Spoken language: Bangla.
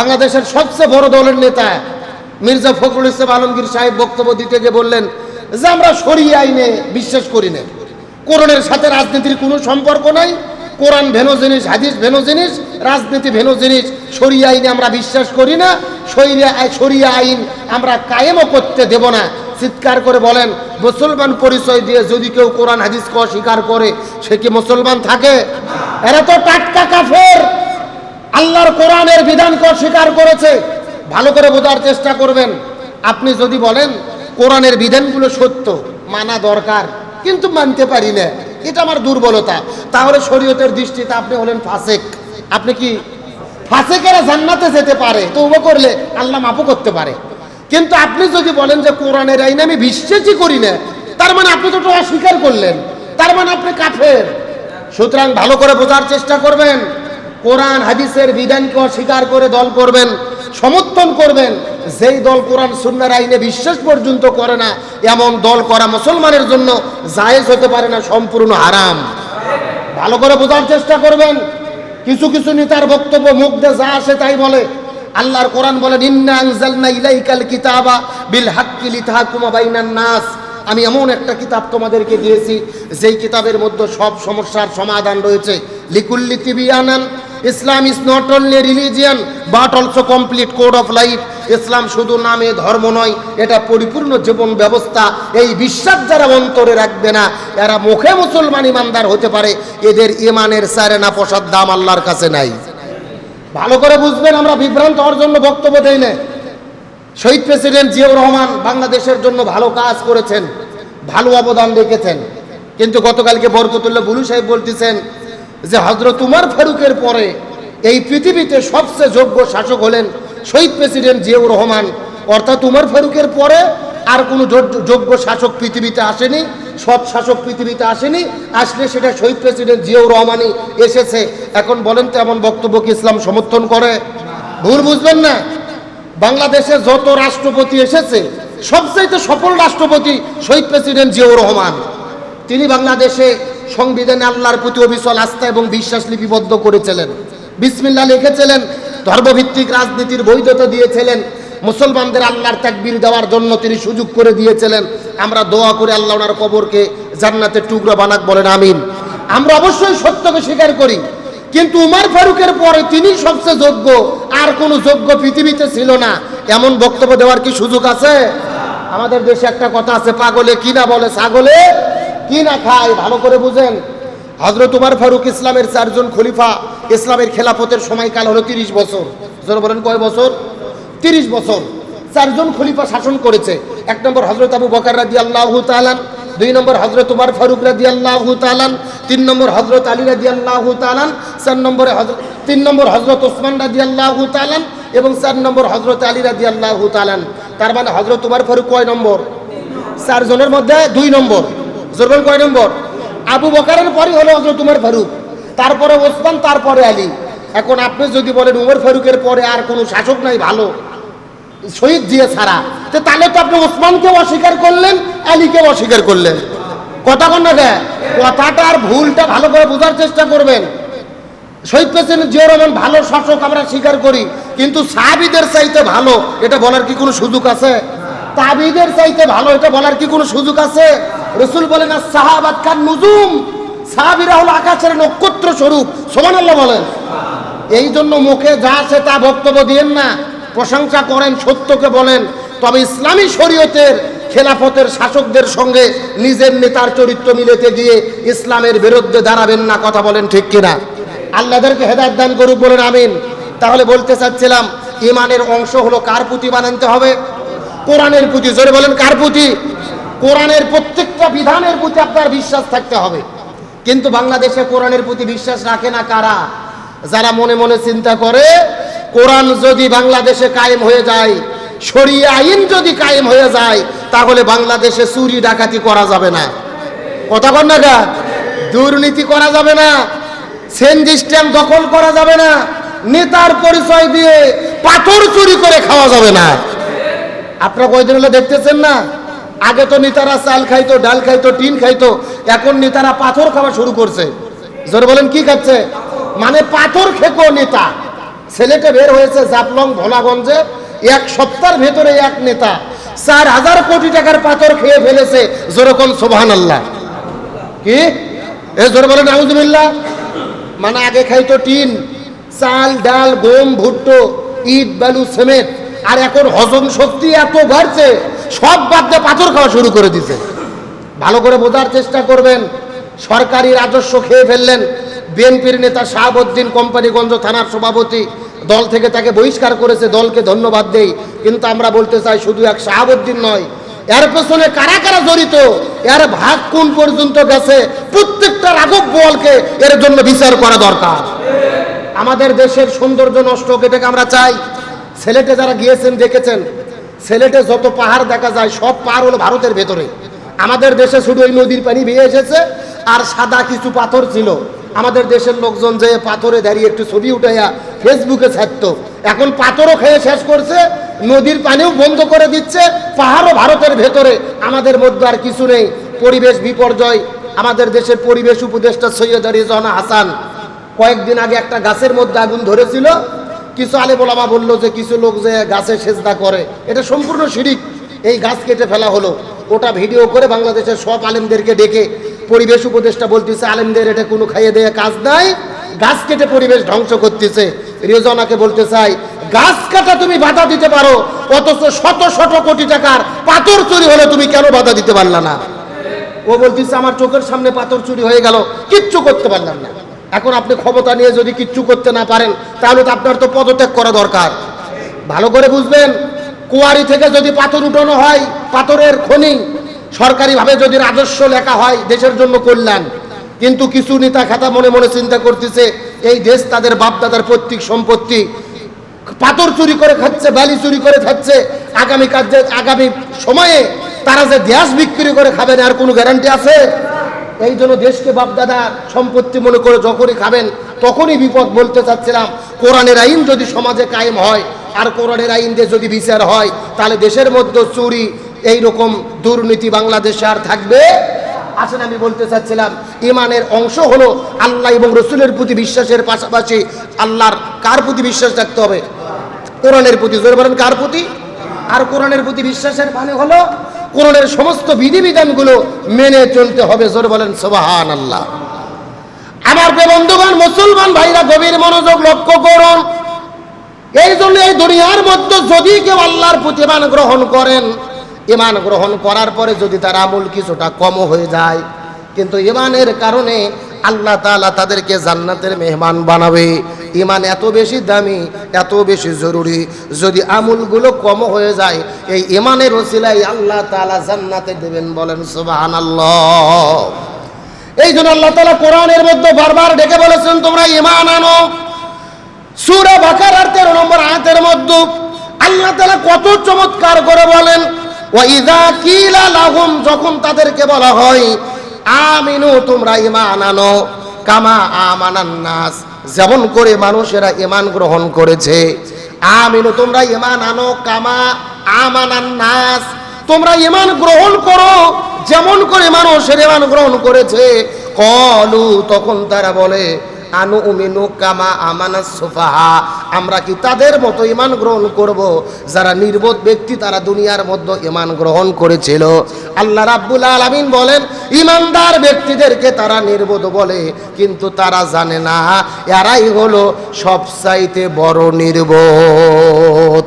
বাংলাদেশের সবচেয়ে বড় দলের নেতা মির্জা ফখরুল ইসলাম আলমগীর সাহেব বক্তব্য দিতে গিয়ে বললেন যে আমরা সরিয়ে আইনে বিশ্বাস করি না কোরআনের সাথে রাজনীতির কোনো সম্পর্ক নাই। কোরআন ভেনো জিনিস, হাদিস ভেনো জিনিস, রাজনীতি ভেনো জিনিস, সরিয়ে আইনে আমরা বিশ্বাস করি না। সরিয়া আইন আমরা কায়েমও করতে দেব না। চিৎকার করে বলেন, মুসলমান পরিচয় দিয়ে যদি কেউ কোরআন, হাদিসকে অস্বীকার করে, সে কি মুসলমান থাকে? এরা তো টাটকা কাফের। আল্লাহর কোরআনের বিধানকে অস্বীকার করেছে। ভালো করে বোঝার চেষ্টা করবেন। আপনি যদি বলেন, কোরআনের বিধানগুলো সত্য, মানা দরকার, কিন্তু মানতে পারি না, এটা আমার দুর্বলতা। তাহলে শরীয়তের দৃষ্টিতে আপনি হলেন ফাসেক। আপনি কি ফাসেকেরা জান্নাতে যেতে পারে তো উবো করলে আল্লাহ মাপও করতে পারে। কিন্তু আপনি যদি বলেন যে কোরআনের আইন আমি বিশ্বাসই করি না, তার মানে আপনি তো অস্বীকার করলেন, তার মানে আপনি কাফের। সুতরাং ভালো করে বোঝার চেষ্টা করবেন। কোরআন, হাদিসের বিধানকে অস্বীকার করে দল করবেন, সমর্থন করবেন, যেই দল কোরআন, সুন্নার আইনে বিশ্বাস পর্যন্ত করে না, এমন দল করা মুসলমানের জন্য জায়েজ হতে পারে না, সম্পূর্ণ হারাম। ভালো করে বোঝার চেষ্টা করবেন। কিছু কিছু নেতার বক্তব্য, মুখ দিয়ে যা আসে তাই বলে। আল্লাহর কোরআন বলেন কিতাবা বিল নাস। আমি এমন একটা কিতাব তোমাদেরকে দিয়েছি, যেই কিতাবের মধ্যে সব সমস্যার সমাধান রয়েছে। লিকুল্লি তিবিয়ানান Islam is not only religion but also complete code of life ইসলাম শুধু নামে ধর্ম নয়, এটা পরিপূর্ণ জীবন ব্যবস্থা। এই বিশ্বাস যারা অন্তরে রাখবে না, এরা মুখে মুসলমান ইমানদার হতে পারে। এদের ইমানের সারে না প্রসাদ দাম আল্লাহর কাছে নাই। ভালো করে বুঝবেন, আমরা বিভ্রান্ত হওয়ার জন্য বক্তব্য দেই না শহীদ প্রেসিডেন্ট জিয়াউর রহমান বাংলাদেশের জন্য ভালো কাজ করেছেন, ভালো অবদান রেখেছেন। কিন্তু গতকালকে বরকতুল্লাহ বুলু সাহেব বলতেছেন যে হজরত উমার ফারুকের পরে এই পৃথিবীতে সবচেয়ে যোগ্য শাসক হলেন শহীদ প্রেসিডেন্ট জিয়াউর রহমান। অর্থাৎ উমর ফারুকের পরে আর কোনো যোগ্য- শাসক পৃথিবীতে আসেনি সৎ শাসক পৃথিবীতে আসেনি। আসলে সেটা শহীদ প্রেসিডেন্ট জিয়াউর রহমানই এসেছে। এখন বলেন তো এমন বক্তব্য কি ইসলাম সমর্থন করে? ভুল বুঝবেন না? বাংলাদেশে যত রাষ্ট্রপতি এসেছে, সবচাইতে সফল রাষ্ট্রপতি শহীদ প্রেসিডেন্ট জিয়াউর রহমান। তিনি বাংলাদেশে সংবিধানে আল্লাহর প্রতি অবিচল আস্থা এবং বিশ্বাস লিপিবদ্ধ করেছিলেন। বিসমিল্লা লিখেছিলেন, ধর্মভিত্তিক রাজনীতির বৈধতা দিয়েছিলেন, মুসলমানদের আল্লাহর তাকবীর দেওয়ার জন্য তিনি সুযোগ করে দিয়েছিলেন। আমরা দোয়া করে আল্লাহ ওনার কবরকে জান্নাতের টুকরো বানাক বলেন, আমিন। আমরা অবশ্যই সত্যকে স্বীকার করি, কিন্তু উমার ফারুকের পরে তিনি সবচেয়ে যোগ্য, আর কোনো যোগ্য পৃথিবীতে ছিল না। এমন বক্তব্য দেওয়ার কি সুযোগ আছে? আমাদের দেশে একটা কথা আছে, পাগলে কি না বলে? ছাগলে কি না খায়, ভালো করে বুঝেন। হজরত উমার ফারুক ইসলামের চারজন খলিফা, ইসলামের খেলাফতের সময়কাল হলো তিরিশ বছর। জোর বলেন কয় বছর? তিরিশ বছর। চারজন খলিফা শাসন করেছে। এক নম্বর হজরত আবু বকার রাদি আল্লাহ তালান দুই নম্বর হজরত উমার ফারুক রাদি আল্লাহ তালান তিন নম্বর হজরত আলী রাদি আল্লাহ তালান চার নম্বরে হজরত তিন নম্বর হজরত ওসমান রাদি আল্লাহ তালান এবং চার নম্বর হজরত আলী রাদি আল্লাহ তালান তার মানে হজরত উমার ফারুক কয় নম্বর? চারজনের মধ্যে দুই নম্বর। জোরবেন কয় নম্বর? আবু বকারের পরই হলো হজরত উমর ফারুক। তারপরে ওসমান, তারপরে আলী। এখন আপনি যদি বলেন উমর ফারুকের পরে আর কোনো শাসক নাই, ভালো। শহীদ দিয়ে ছাড়া। তো তাহলে তো আপনি ওসমানকেও অস্বীকার করলেন, আলীকেও অস্বীকার করলেন। কথা কন না কথাটা আর ভুলটা ভালো করে বোঝার চেষ্টা করবেন। শহীদ প্রেসিডেন্ট জিয়া রহমান ভালো শাসক আমরা স্বীকার করি, কিন্তু সাহাবিদের চাইতে ভালো, এটা বলার কি কোনো সুযোগ আছে? তাবিদের চাইতে ভালো, এটা বলার কি কোনো সুযোগ আছে? রসুল বলেন না সাহাবাদ খান নুজুম? সাহাবিরা হলো আকাশের নক্ষত্র স্বরূপ। সমান আল্লাহ বলেন। এই জন্য মুখে যা আছে তা বক্তব্য দিয়েন না। প্রশংসা করেন, সত্যকে বলেন। তবে ইসলামী শরীয়তের খেলাফতের শাসকদের সঙ্গে নিজের নেতার চরিত্র মিলেতে গিয়ে ইসলামের বিরুদ্ধে দাঁড়াবেন না, কথা বলেন ঠিক কিনা? আল্লাহদেরকে হেদায়ত দান করুক বলেন, আমিন। তাহলে বলতে চাচ্ছিলাম, ইমানের অংশ হলো কার পুঁতি বানাতে হবে? কোরআনের প্রতি জোরে বলেন, কার প্রতি কোরআনের প্রত্যেকটা বিধানের প্রতি আপনার বিশ্বাস থাকতে হবে। কিন্তু বাংলাদেশে কোরআনের প্রতি বিশ্বাস রাখে না কারা? যারা মনে মনে চিন্তা করে, কোরআন যদি বাংলাদেশে কায়েম হয়ে যায়, শরিয়া আইন যদি কায়েম হয়ে যায়, তাহলে বাংলাদেশে চুরি ডাকাতি করা যাবে না। কথা কন না? দুর্নীতি করা যাবে না। সেন্দি স্ট্যাম্প দখল করা যাবে না। নেতার পরিচয় দিয়ে পাথর চুরি করে খাওয়া যাবে না। আপনারা কয়দিন হলে দেখতেছেন না? আগে তো নেতারা চাল খাইতো, ডাল খাইতো, টিন খাইতো, এখন নেতারা পাথর খাওয়া শুরু করছে। জোরে বলেন, কি খাচ্ছে? মানে পাথর খেকো নেতা। ছেলেটা বের হয়েছে জাপলং ভোলাগঞ্জে, এক সপ্তাহের ভেতরে এক নেতা। চার হাজার কোটি টাকার পাথর খেয়ে ফেলেছে যেরকম সোভান আল্লাহ কি? এ জোরে বলেন আউজুবিল্লাহ মানে আগে খাইতো টিন, চাল, ডাল, গম, ভুট্টো, ইট, বালু, সিমেন্ট। আর এখন হজম শক্তি এত বাড়ছে, সব বাদ পাথর খাওয়া শুরু করে দিছে। ভালো করে বোঝার চেষ্টা করবেন, সরকারি রাজস্ব খেয়ে ফেললেন, বিএনপির নেতা শাহাবুদ্দিন কোম্পানিগঞ্জ থানার সভাপতি দল থেকে তাকে বহিষ্কার করেছে, দলকে ধন্যবাদ দেই। কিন্তু আমরা বলতে চাই, শুধু এক শাহাবুদ্দিন নয়, এর পেছনে কারা কারা জড়িত, এর ভাগ কোন পর্যন্ত গেছে, প্রত্যেকটা রাঘব বলকে এর জন্য বিচার করা দরকার। আমাদের দেশের সৌন্দর্য নষ্ট এটাকে আমরা চাই। সিলেটে যারা গিয়েছেন, দেখেছেন সেলেটে যত পাহাড় দেখা যায়, সব পাহাড় হলো ভারতের ভেতরে। আমাদের দেশে শুধু ওই নদীর পানি বেয়ে এসেছে, আর সাদা কিছু পাথর ছিল। আমাদের দেশের লোকজন যে পাথরে দাঁড়িয়ে একটু ছবি উঠাইয়া ফেসবুকে ছাড়তো। এখন পাথরও খেয়ে শেষ করছে, নদীর পানিও বন্ধ করে দিচ্ছে, পাহাড়ও ভারতের ভেতরে। আমাদের মধ্যে আর কিছু নেই। পরিবেশ বিপর্যয়। আমাদের দেশের পরিবেশ উপদেষ্টা সৈয়দ রিজওয়ানা হাসান কয়েকদিন আগে একটা গাছের মধ্যে আগুন ধরেছিল। কিছু আলে বলামা বলল যে কিছু লোক যে গাছে সেজদা করে, এটা সম্পূর্ণ শিরিক। এই গাছ কেটে ফেলা হলো। ওটা ভিডিও করে বাংলাদেশের সব আলেমদেরকে ডেকে পরিবেশ উপদেষ্টা বলতেছে, আলেমদের এটা কোনো খাইয়ে দেয়া কাজ নাই। গাছ কেটে পরিবেশ ধ্বংস করতেছে। রেজনাকে বলতে চাই, গাছ কাটা তুমি বাধা দিতে পারো, অথচ শত শত কোটি টাকার পাথর চুরি হলে তুমি কেন বাধা দিতে পারলা না? ও বলতেছে, আমার চোখের সামনে পাথর চুরি হয়ে গেল, কিচ্ছু করতে পারলাম না। এখন আপনি ক্ষমতা নিয়ে যদি কিচ্ছু করতে না পারেন, তাহলে তো আপনার তো পদত্যাগ করা দরকার। ভালো করে বুঝবেন, কুয়ারি থেকে যদি পাথর উঠানো হয়, পাথরের খনি, সরকারিভাবে যদি রাজস্ব লেখা হয়, দেশের জন্য কল্যাণ। কিন্তু কিছু নেতা খাতা মনে মনে চিন্তা করতেছে, এই দেশ তাদের বাপদাদার পৈতৃক সম্পত্তি। পাথর চুরি করে খাচ্ছে, বালি চুরি করে খাচ্ছে, আগামী কার্যে আগামী সময়ে তারা যে গ্যাস বিক্রি করে খাবেন আর কোনো গ্যারান্টি আছে? এই জন্য দেশকে বাপদাদা সম্পত্তি মনে করে যখনই খাবেন, তখনই বিপদ বলতে চাচ্ছিলাম, কোরআনের আইন যদি সমাজে কায়েম হয়, আর কোরআনের আইন দিয়ে যদি বিচার হয়, তাহলে দেশের মধ্যে চুরি এই রকম দুর্নীতি বাংলাদেশে আর থাকবে? আসেন আমি বলতে চাচ্ছিলাম, ইমানের অংশ হলো আল্লাহ এবং রসুলের প্রতি বিশ্বাসের পাশাপাশি আল্লাহর কার প্রতি বিশ্বাস রাখতে হবে? কোরআনের প্রতি, জোরে বলেন কার প্রতি? আর কোরআনের প্রতি বিশ্বাসের মানে হলো কোরআনের সমস্ত বিধিবিধানগুলো মেনে চলতে হবে। জোরে বলেন সোবাহান আল্লাহ আমার বন্ধুগণ, মুসলমান ভাইরা, গভীর মনোযোগ লক্ষ্য করুন। এই জন্য এই দুনিয়ার মধ্যে যদি কেউ আল্লাহর প্রতি ইমান গ্রহণ করেন ইমান গ্রহণ করার পরে যদি তার আমল কিছুটা কম হয়ে যায়, কিন্তু ইমানের কারণে আল্লাহ তাআলা তাদেরকে জান্নাতের মেহমান বানাবে। ইমান এত বেশি দামি, এত বেশি জরুরি। যদি আমলগুলো কম হয়ে যায়, এই ইমানের ওসিলাই আল্লাহ তাআলা জান্নাতে দেবেন বলেন সুবহানাল্লাহ। এই জন্য আল্লাহ তালা কোরআনের মধ্যে বারবার ডেকে বলেছেন, তোমরা ইমান আনো। সুরা বাকারার তেরো নম্বর আয়াতের মধ্যে আল্লাহ তালা কত চমৎকার করে বলেন, ওয়াইদা কিলা লাহুম, যখন তাদেরকে বলা হয়, আমিনু, তোমরা ঈমান আনো। কামা আমানান নাস। যেমন করে মানুষেরা ইমান গ্রহণ করেছে। আমিনু, তোমরা ইমান আনো, কামা আমানান নাস তোমরা ইমান গ্রহণ করো, যেমন করে মানুষের ইমান গ্রহণ করেছে। কলু, তখন তারা বলে আনু উমিনু কামা আমানা সুফাহা। আমরা কি তাদের মতো ইমান গ্রহণ করব? যারা নির্বোধ ব্যক্তি তারা দুনিয়ার মধ্যে ইমান গ্রহণ করেছিল। আল্লাহ রাব্বুল আলমিন বলেন ইমানদার ব্যক্তিদেরকে তারা নির্বোধ বলে, কিন্তু তারা জানে না। এরাই হলো সবচাইতে বড় নির্বোধ।